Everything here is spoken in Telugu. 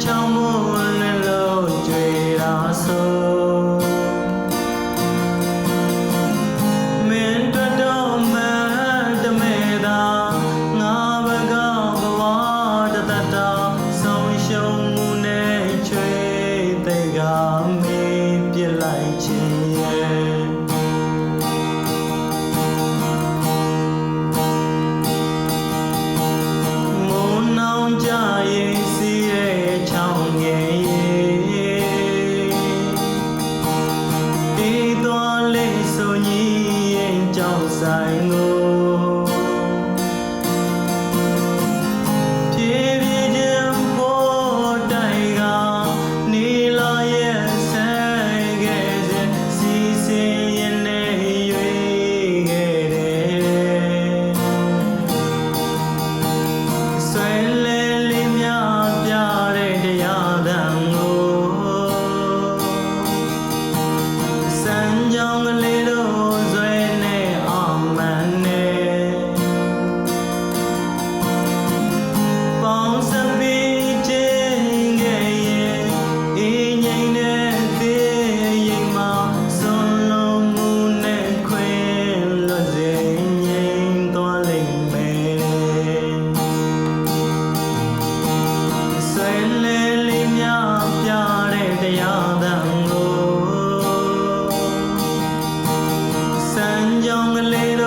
trong muôn lên lối trời đã sôi I know. ကြောင်ကလေး